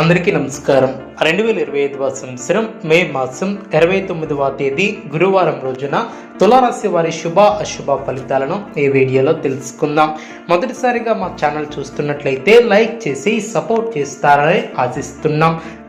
అందరికీ నమస్కారం. రెండు వేల ఇరవై ఐదవ సంవత్సరం మే మాసం ఇరవై తొమ్మిదవ తేదీ గురువారం రోజున తులారాశి వారి శుభ అశుభ ఫలితాలను ఈ వీడియోలో తెలుసుకుందాం. మొదటిసారిగా మా ఛానల్ చూస్తున్నట్లయితే లైక్ చేసి సపోర్ట్ చేస్తారని ఆశిస్తున్నాం.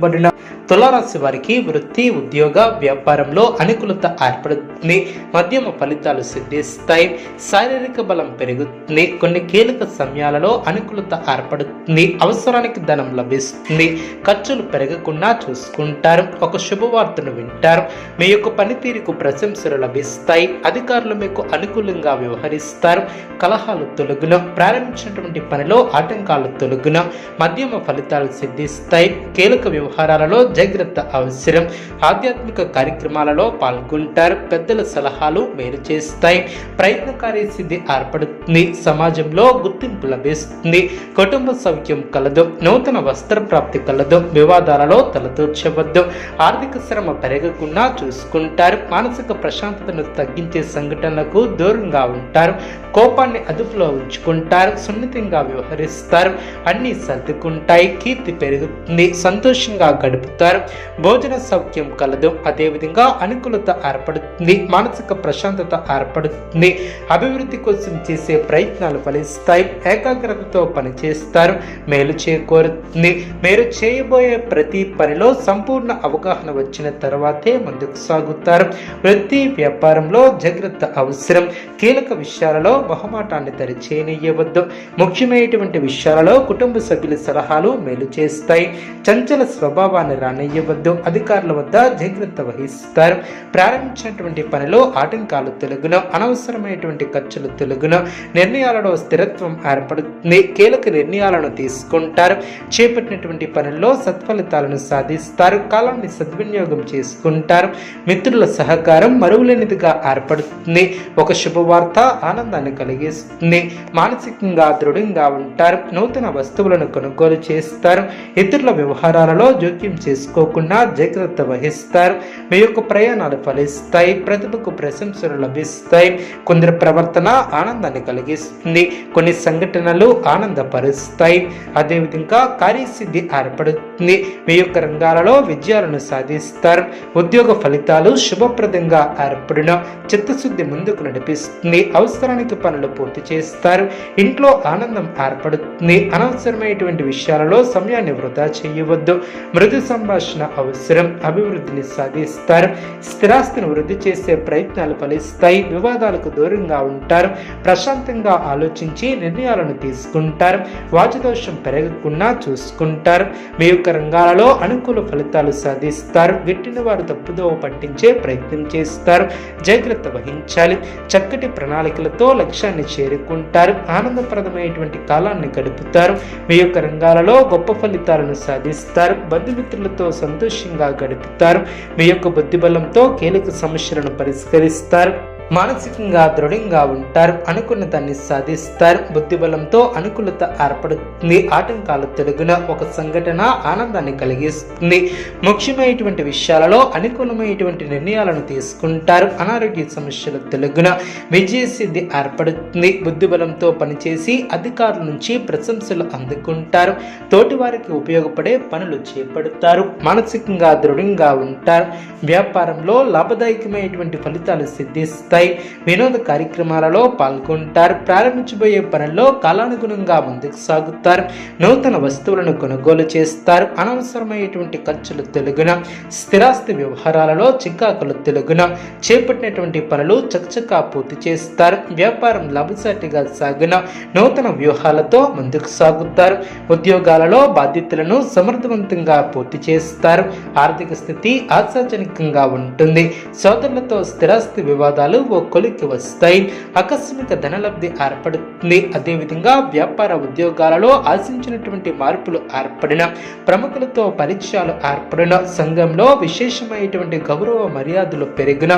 ఇవ్వబడిన తులారాశి వారికి వృత్తి ఉద్యోగ వ్యాపారంలో అనుకూలత ఏర్పడుతుంది. మధ్యమ ఫలితాలు సిద్ధిస్తాయి. శారీరక బలం పెరుగుతుంది. కొన్ని కీలక సమయాలలో అనుకూలత ఏర్పడుతుంది. అవసరానికి ధనం లభిస్తుంది. ఖర్చులు పెరగకుండా చూసుకుంటారు. ఒక శుభవార్తను వింటారు. మీ యొక్క పనితీరుకు ప్రశంసలు లభిస్తాయి. అధికారులు మీకు అనుకూలంగా వ్యవహరిస్తారు. కలహాలు తొలగున. ప్రారంభించినటువంటి పనిలో ఆటంకాలు తొలగున. మధ్యమ ఫలితాలు సిద్ధిస్తాయి. కీలక వ్యవహారాలలో జాగ్రత్త అవసరం. ఆధ్యాత్మిక కార్యక్రమాలలో పాల్గొంటారు. పెద్దల సలహాలు మేలు చేస్తాయి. ప్రయత్నకారి సిద్ధి ఏర్పడుతుంది. సమాజంలో గుర్తింపు లభిస్తుంది. కుటుంబ సౌఖ్యం కలదు. నూతన వస్త్ర ప్రాప్తి కలదు. వివాదాలలో తలదూర్చవద్దు. ఆర్థిక శ్రమ పెరగకుండా చూసుకుంటారు. మానసిక ప్రశాంతతను తగ్గించే సంఘటనలకు దూరంగా ఉంటారు. కోపాన్ని అదుపులో ఉంచుకుంటారు. సున్నితంగా వ్యవహరిస్తారు. అన్ని సర్దుకుంటాయి. కీర్తి పెరుగుతుంది. సంతోషంగా గడుపుతారు. భోజన సౌఖ్యం కలదు. అదేవిధంగా అనుకూలత ఏర్పడుతుంది. మానసిక ప్రశాంతత ఏర్పడుతుంది. అభివృద్ధి కోసం చేసే ప్రయత్నాలు ఫలిస్తాయి. ఏకాగ్రతతో పనిచేస్తారు. మేలు చేకూరుతుంది. మీరు చేయబోయే ప్రతి పనిలో సంపూర్ణ అవగాహన వచ్చిన తర్వాతే ముందుకు సాగుతారు. వృత్తి వ్యాపారంలో జాగ్రత్త అవసరం. కీలక విషయాలలో మొహమాటాన్ని దరిచేయనివ్వద్దు ముఖ్యమైనటువంటి విషయాలలో కుటుంబ సభ్యుల సలహాలు మేలు చేస్తాయి. చంచల స్వభావాన్ని రానియ్యవద్దు అధికారుల వద్ద జాగ్రత్త వహిస్తారు. ప్రారంభించినటువంటి పనిలో ఆటంకాలు తెలుగును అనవసరమైనటువంటి ఖర్చులు తెలుగును నిర్ణయాలలో స్థిరత్వం ఏర్పడుతుంది. కీలక నిర్ణయాలను తీసుకుంటారు. చేపట్టినటువంటి పనుల్లో సత్ఫలితాలను సాధిస్తారు. కాలాన్ని సద్వినియోగం చేసుకుంటారు. మిత్రుల సహకారం మరువులేనిదిగా ఏర్పడుతుంది. ఒక శుభవార్త ఆనందాన్ని కలిగిస్తుంది. మానసికంగా దృఢంగా ఉంటారు. నూతన వస్తువులను కొనుగోలు చేస్తారు. ఇతరుల వ్యవహారాలలో జోక్యం చేసుకోకుండా జాగ్రత్త వహిస్తారు. మీ యొక్క ప్రయాణాలు ఫలిస్తాయి. ప్రతిభకు ప్రశంసలు లభిస్తాయి. కొందరి ప్రవర్తన ఆనందాన్ని కలిగిస్తుంది. కొన్ని సంఘటనలు ఆనందపరుస్తాయి. అదేవిధంగా కార్యసిద్ధి ఏర్పడుతుంది. మీ యొక్క రంగాలలో విజయాలను సాధిస్తారు. ఉద్యోగ ఫలితాలు శుభప్రదంగా ఏర్పడిన. చిత్తశుద్ధి ముందుకు నడిపిస్తుంది. అవసరానికి పనులు పూర్తి చేస్తారు. ఇంట్లో ఆనందం ఏర్పడుతుంది. అనవసరమైనటువంటి విషయాలలో సమయాన్ని వృధా చేయవద్దు. మృదు సంభాషణ అవసరం అభివృద్ధిని సాధిస్తారు స్థిరాస్తిని వృద్ధి చేసే ప్రయత్నాలు ఫలిస్తాయి వివాదాలకు దూరంగా ఉంటారు ప్రశాంతంగా ఆలోచించి నిర్ణయాలను తీసుకుంటారు వాచదోషం పెరగకుండా చూసుకుంటారు మీ యొక్క రంగాలలో అనుకూల ఫలితాలు సాధిస్తారు గిట్టిన వారు తప్పుదోవ పట్టించే ప్రయత్నం చేస్తారు జాగ్రత్త వహించాలి చక్కటి ప్రణాళికలతో లక్ష్యాన్ని చేరుకుంటారు ఆనందప్రదమైనటువంటి కాలాన్ని గడుపుతారు మీ యొక్క రంగాలలో గొప్ప ఫలితాలను సాధిస్తారు బంధుమిత్రులతో సంతోషంగా గడుపుతారు. మీ యొక్క బుద్ధిబలంతో కీలక సమస్యలను పరిష్కరిస్తారు. మానసికంగా దృఢంగా ఉంటారు అనుకున్న దాన్ని సాధిస్తారు. బుద్ధిబలంతో అనుకూలత ఏర్పడుతుంది. ఆటంకాలు తొలగిన ఒక సంఘటన ఆనందాన్ని కలిగిస్తుంది. ముఖ్యమైనటువంటి విషయాలలో అనుకూలమైనటువంటి నిర్ణయాలను తీసుకుంటారు. అనారోగ్య సమస్యలు తొలగిన విజయసిద్ధి ఏర్పడుతుంది. బుద్ధిబలంతో పనిచేసి అధికారుల నుంచి ప్రశంసలు అందుకుంటారు. తోటివారికి ఉపయోగపడే పనులు చేపడతారు. మానసికంగా దృఢంగా ఉంటారు. వ్యాపారంలో లాభదాయకమైనటువంటి ఫలితాలు సిద్ధిస్తాయి. వినోద కార్యక్రమాలలో పాల్గొంటారు. ప్రారంభించబోయే పనుల్లో కాలానుగుణంగా ముందుకు సాగుతారు. నూతన వస్తువులను కొనుగోలు చేస్తారు. అనవసరమైనటువంటి ఖర్చులు తెలుగున స్థిరాస్తి వ్యవహారాలలో చికాకులు తెలుగున చేపట్టినటువంటి పనులు చకచకా పూర్తి చేస్తారు. వ్యాపారం లాభసాటిగా సాగున నూతన వ్యూహాలతో ముందుకు సాగుతారు. ఉద్యోగాలలో బాధ్యతలను సమర్థవంతంగా పూర్తి చేస్తారు. ఆర్థిక స్థితి ఆశాజనకంగా ఉంటుంది. సోదరులతో స్థిరాస్తి వివాదాలు ఓ కొలిక్కి వస్తాయి. ఆకస్మిక ధనలబ్ధి ఏర్పడుతుంది. అదేవిధంగా వ్యాపార ఉద్యోగాలలో ఆశించినటువంటి మార్పులు ఏర్పడిన ప్రముఖులతో పరిచయాలు ఏర్పడిన సంఘంలో విశేషమైనటువంటి గౌరవ మర్యాదలు పెరిగిన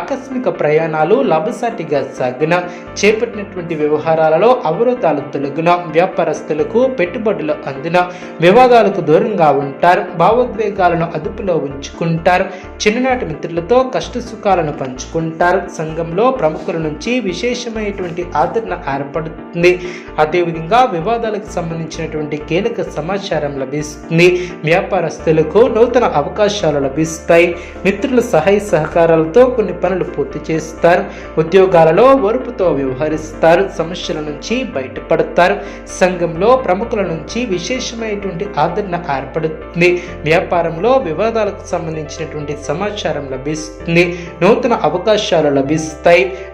ఆకస్మిక ప్రయాణాలు లాభసాటిగా సాగిన చేపట్టినటువంటి వ్యవహారాలలో అవరోధాలు తొలగిన వ్యాపారస్తులకు పెట్టుబడులు అందిన వివాదాలకు దూరంగా ఉంటారు భావోద్వేగాలను అదుపులో ఉంచుకుంటారు చిన్ననాటి మిత్రులతో కష్ట సుఖాలను పంచుకుంటారు రంగంలో ప్రముఖుల నుంచి విశేషమైనటువంటి ఆదరణ ఏర్పడుతుంది. అదేవిధంగా వివాదాలకు సంబంధించినటువంటి కీలక సమాచారం లభిస్తుంది. వ్యాపారస్తులకు నూతన అవకాశాలు లభిస్తాయి. మిత్రుల సహాయ సహకారాలతో కొన్ని పనులు పూర్తి చేస్తారు. ఉద్యోగాలలో ఓర్పుతో వ్యవహరిస్తారు. సమస్యల నుంచి బయటపడతారు. సంఘంలో ప్రముఖుల నుంచి విశేషమైనటువంటి ఆదరణ ఏర్పడుతుంది. వ్యాపారంలో వివాదాలకు సంబంధించినటువంటి సమాచారం లభిస్తుంది. నూతన అవకాశాలు లభిస్తాయి.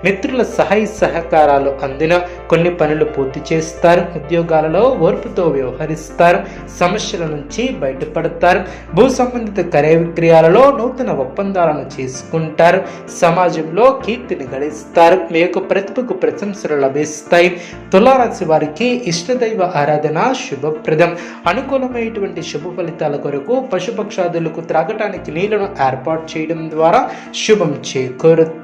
మిత్రుల సహాయ సహకారాలు అందిన కొన్ని పనులు పూర్తి చేస్తారు. ఉద్యోగాలలో ఓర్పుతో వ్యవహరిస్తారు. సమస్యల నుంచి బయటపడతారు. భూ సంబంధిత క్రయ విక్రయాలలో నూతన ఒప్పందాలను చేసుకుంటారు. సమాజంలో కీర్తిని గడిస్తారు. మీ యొక్క ప్రతిభకు ప్రశంసలు లభిస్తాయి. తులారాశి వారికి ఇష్టదైవ ఆరాధన శుభప్రదం. అనుకూలమైనటువంటి శుభ ఫలితాల కొరకు పశుపక్షాదులకు త్రాగటానికి నీళ్ళను ఏర్పాటు చేయడం ద్వారా శుభం చేకూరుతుంది